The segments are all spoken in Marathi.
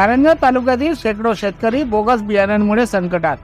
कारंजा तालुक्यातील शेकडो शेतकरी बोगस बियाण्यांमुळे संकटात.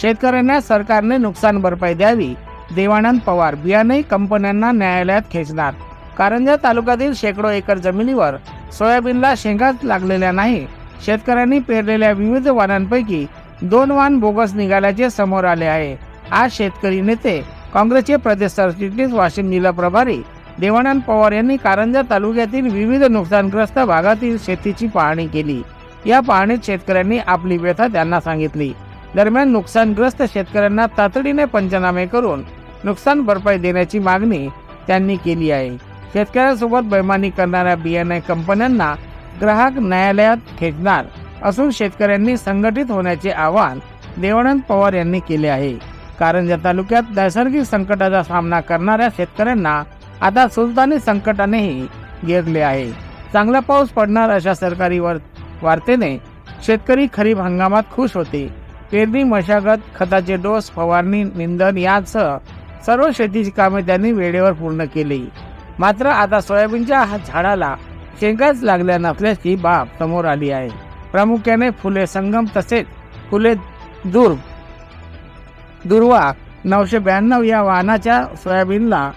शेतकऱ्यांना सरकारने नुकसान भरपाई द्यावी. देवानंद पवार बियाणे कंपन्यांना न्यायालयात खेचणार. कारंजा तालुक्यातील शेकडो एकर जमिनीवर सोयाबीनला शेंगाच लागलेल्या नाही. शेतकऱ्यांनी पेरलेल्या विविध वाणांपैकी दोन वाण बोगस निघाल्याचे समोर आले आहे. आज शेतकरी नेते काँग्रेसचे प्रदेश सरचिटणीस वाशिम जिल्हा प्रभारी देवानंद पवार यांनी कारंजा तालुक्यातील विविध नुकसानग्रस्त भागातील शेतीची पाहणी केली. या पाहणीत शेतकऱ्यांनी आपली व्यथा त्यांना सांगितली. दरम्यान नुकसानग्रस्त शेतकऱ्यांना तातडीने पंचनामे करून नुकसान भरपाई देण्याची मागणी त्यांनी केली आहे. शेतकऱ्यांसोबत बैमानी करणाऱ्या बियाणे कंपन्यांना ग्राहक न्यायालयात खेचणार असून शेतकऱ्यांनी संघटित होण्याचे आवाहन देवानंद पवार यांनी केले आहे. कारंजा तालुक्यात नैसर्गिक संकटाचा सामना करणाऱ्या शेतकऱ्यांना आता सुलतानी संकटानेही घेरले आहे. चांगला पाऊस पडणार अशा सरकारी वर वार्तेने शेतकरी खरीप हंगामात खुश होते पेरणी मशागत खताचे डोस फवारणी निंदन यासह सर्व शेतीची कामे त्यांनी वेळेवर पूर्ण केली. मात्र आता सोयाबीनच्या हा झाडाला शेंगाच लागल्या नसल्याची बाब समोर आली आहे. प्रामुख्याने फुले संगम तसेच फुले दूर दुर्वा नऊशे ब्याण्णव या वाहनाच्या सोयाबीनला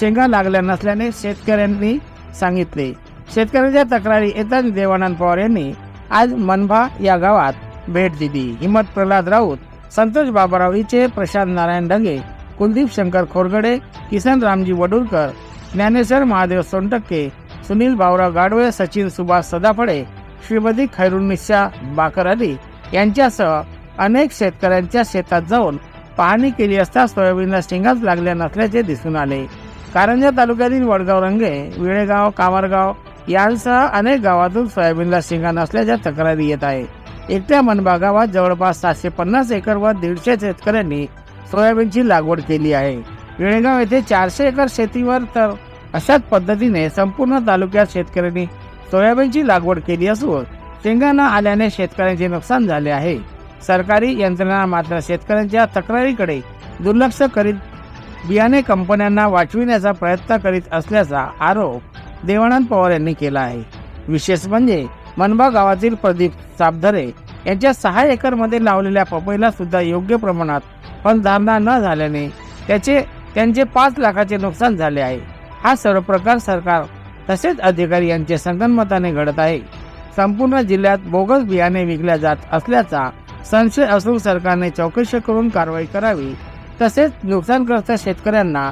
शेंगा लागल्या नसल्याने शेतकऱ्यांनी सांगितले. शेतकऱ्यांच्या तक्रारी येताच देवानंद पवार यांनी आज मनभा या गावात. भेट दिली. हिमत प्रल्हाद राऊत संतोष बाबाराव इचे प्रशांत नारायण डंगे कुलदीप शंकर खोरगडे किसन रामजी वडुलकर ज्ञानेश्वर महादेव सोनटक्के सुनील भाऊराव गाडवे सचिन सुभाष सदाफळे श्रीमती खैरुन्निशा बाकर अली यांच्यासह अनेक शेतकऱ्यांच्या शेतात जाऊन पाहणी केली असता सोयाबीनला शेंगाच लागल्या नसल्याचे दिसून आले. कारंजा तालुक्यातील वडगाव रंगे विळेगाव कामरगाव यांसह अनेक गावातून सोयाबीनला शेंगा नसल्याच्या तक्रारी येत आहे एकट्या मनबा गावात जवळपास सातशे पन्नास एकर व दीडशे शेतकऱ्यांनी सोयाबीनची लागवड केली आहे. विळेगाव येथे चारशे एकर शेतीवर तर अशाच पद्धतीने संपूर्ण तालुक्यात शेतकऱ्यांनी सोयाबीनची लागवड केली असून शेंगा न आल्याने शेतकऱ्यांचे नुकसान झाले आहे. सरकारी यंत्रणा मात्र शेतकऱ्यांच्या तक्रारीकडे दुर्लक्ष करीत बियाणे कंपन्यांना वाचविण्याचा प्रयत्न करीत असल्याचा आरोप देवानंद पवार यांनी केला आहे. विशेष म्हणजे मनबा गावातील प्रदीप सापधरे यांच्या सहा एकरमध्ये लावलेल्या पपईला सुद्धा योग्य प्रमाणात फलधारणा न झाल्याने त्याचे त्यांचे पाच लाखाचे नुकसान झाले आहे. हा सर्व प्रकार सरकार तसेच अधिकारी यांचे संगनमताने घडत आहे. संपूर्ण जिल्ह्यात बोगस बियाणे विकल्या जात असल्याचा संशय असून सरकारने चौकशी करून कारवाई करावी तसेच नुकसानग्रस्त शेतकऱ्यांना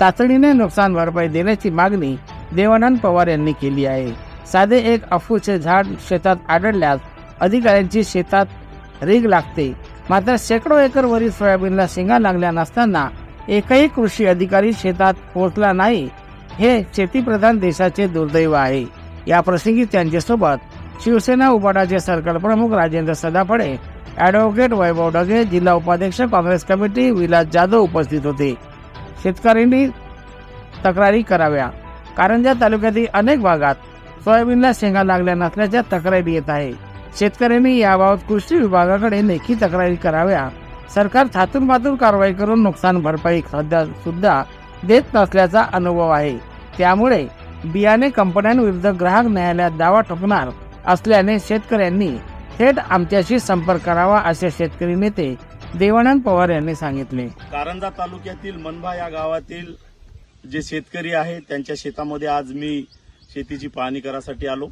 तातडीने नुकसान भरपाई देण्याची मागणी देवानंद पवार यांनी केली आहे. साधे एक अफूचे झाड शेतात आढळल्यास अधिकाऱ्यांची शेतात रीग लागते. मात्र शेकडो एकर वरील सोयाबीनला शेंगा लागल्या नसताना एकही कृषी अधिकारी शेतात पोहोचला नाही हे शेतीप्रधान देशाचे दुर्दैव आहे. या प्रसंगी त्यांच्यासोबत शिवसेना उपाटाचे सरकार प्रमुख राजेंद्र सदाफळे ॲडव्होकेट वैभव डगे जिल्हा उपाध्यक्ष काँग्रेस कमिटी विलास जाधव उपस्थित होते. शेतकऱ्यांनी तक्रारी कराव्या. कारंजा तालुक्यातील अनेक भागात सोयाबीनला शेंगा लागल्या नसल्याच्या तक्रारी येत आहे. शेतकऱ्यांनी याबाबत कृषी विभागाकडे लेखी तक्रारी कराव्या. सरकार थातून पातून कारवाई करून नुकसान भरपाई सध्या सुद्धा देत नसल्याचा अनुभव आहे. त्यामुळे बियाणे कंपन्यांविरुद्ध ग्राहक न्यायालयात दावा ठोकणार असल्याने शेतकऱ्यांनी थेट आमच्याशी संपर्क करावा असे शेतकरी नेते देवानंद पवार यांनी सांगितले. कारंजा तालुक्यातील मनभा या गावातील जे शेतकरी आहेत त्यांच्या शेतामध्ये आज मी शेतीची पाहणी करासाठी आलो.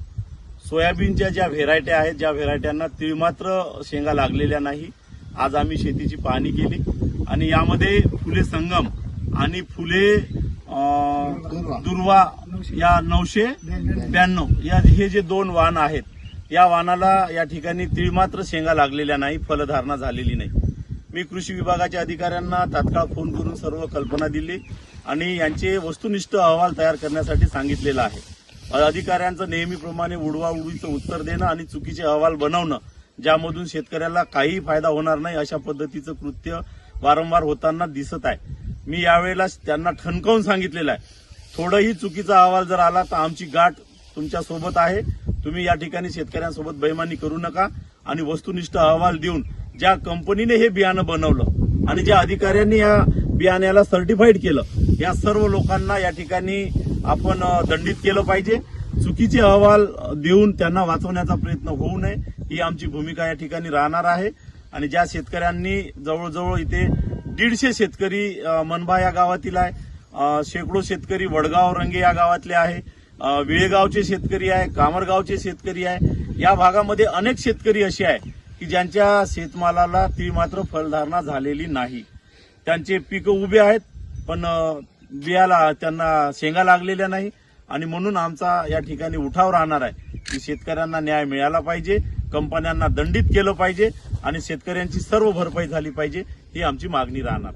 सोयाबीनच्या ज्या व्हेरायट्या आहेत ज्या व्हेरायट्यांना तिळमात्र शेंगा लागलेल्या नाही आज आम्ही शेतीची पाहणी केली. आणि यामध्ये फुले संगम आणि फुले दुर्वा या नऊशे ब्याण्णव या हे जे दोन वाहन आहेत या वाहनाला या ठिकाणी तिळमात्र शेंगा लागलेल्या नाही फलधारणा झालेली नाही. मी कृषी विभागाच्या अधिकाऱ्यांना तात्काळ फोन करून सर्व कल्पना दिली. आणि यांचे वस्तुनिष्ठ अहवाल तयार करण्यासाठी सांगितलेलं आहे. अधिकाऱ्यांचं नेहमीप्रमाणे उडवा उडवीचं उत्तर देणं आणि चुकीचे अहवाल बनवणं ज्यामधून शेतकऱ्याला काही फायदा होणार नाही अशा पद्धतीचं कृत्य वारंवार होताना दिसत आहे. मी यावेळेला त्यांना ठणकावून सांगितलेलं आहे. थोडंही चुकीचा अहवाल जर आला तर आमची गाठ तुमच्यासोबत आहे. तुम्ही या ठिकाणी शेतकऱ्यांसोबत बैमानी करू नका आणि वस्तुनिष्ठ अहवाल देऊन ज्या कंपनीने हे बियाणं बनवलं आणि ज्या अधिकाऱ्यांनी या बियाण्याला सर्टिफाईड केलं या सर्व लोकांना या ठिकाणी आपण दंडित केलं पाहिजे. चुकीचे अहवाल देऊन त्यांना वाचवण्याचा प्रयत्न होऊ नये ही आमची भूमिका या ठिकाणी राहणार आहे. आणि ज्या शेतकऱ्यांनी जवळजवळ इथे दीडशे शेतकरी मनबा या गावातील आहे शेकडो शेतकरी वडगाव रंगे या गावातले आहे विळेगावचे शेतकरी आहे कामरगावचे शेतकरी आहे. या भागामध्ये अनेक शेतकरी असे आहे की ज्यांच्या शेतमालाला ती मात्र फलधारणा झालेली नाही. त्यांचे पिकं उभे आहेत पण बियाला त्यांना शेंगा लागलेल्या नाही आणि म्हणून आमचा या ठिकाणी उठाव राहणार आहे की शेतकऱ्यांना न्याय मिळाला पाहिजे कंपन्यांना दंडित केलं पाहिजे आणि शेतकऱ्यांची सर्व भरपाई झाली पाहिजे ही आमची मागणी राहणार.